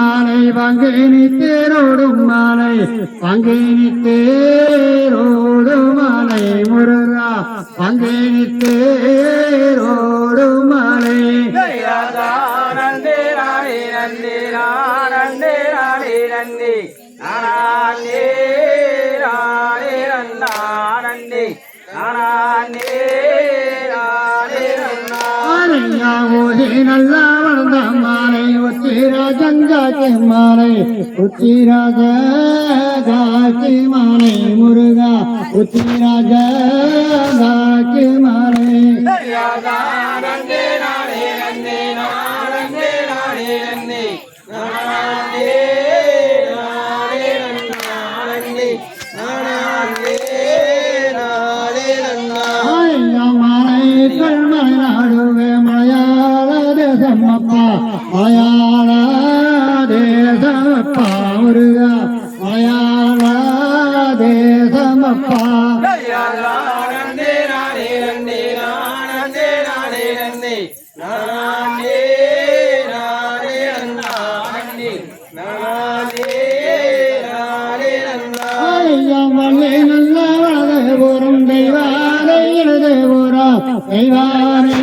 மாலை பங்கினி தேரோடும் மாலை பங்கினி தேரோடும் மாலை முருகா பங்கினி தேரோடும் மாலை நந்தே நானே நந்தே நானே நானே நானே நானே நந்தா நானே நந்தா நல்லா வளர்ந்த மாலை உச்சிராஜங்காக்கு மாலை உச்சிராஜ காக்கு மாலை முருகா உச்சிராஜ தேசமப்பா மலையாள தேசமப்பா முருகா மலையாள தேசமப்பா நந்தே நானே நந்தே நானே நானே தெய்வானை தெய்வானை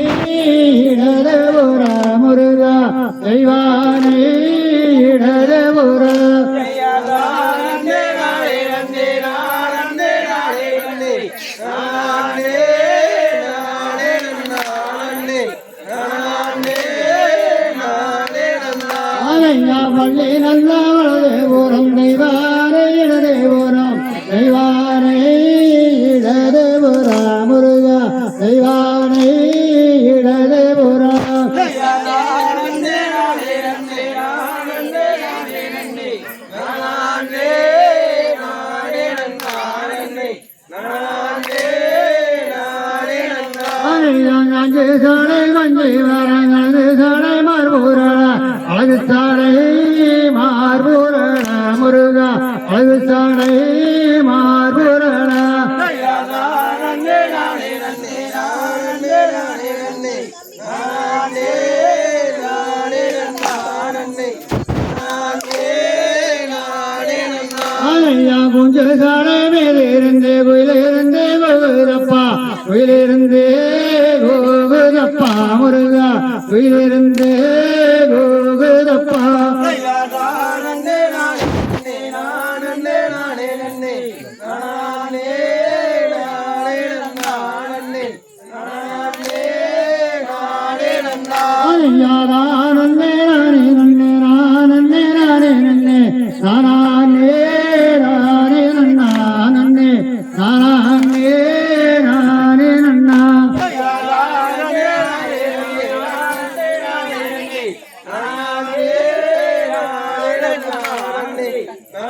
தெய்வானை இடது புறம் நந்தே நானே நந்தே நானே முருகா அஞ்சு சாலை மஞ்சை வரங்களது சாலை மார்பூரா அழகு சாலை மார்பூரா முருகா. அழகு சாலை மார்பூரா குஞ்சு சாலை மேலிருந்து குயிலிருந்து கோகுதப்பா குயிலிருந்து கோகுதப்பா முருகா குயிலிருந்து நானே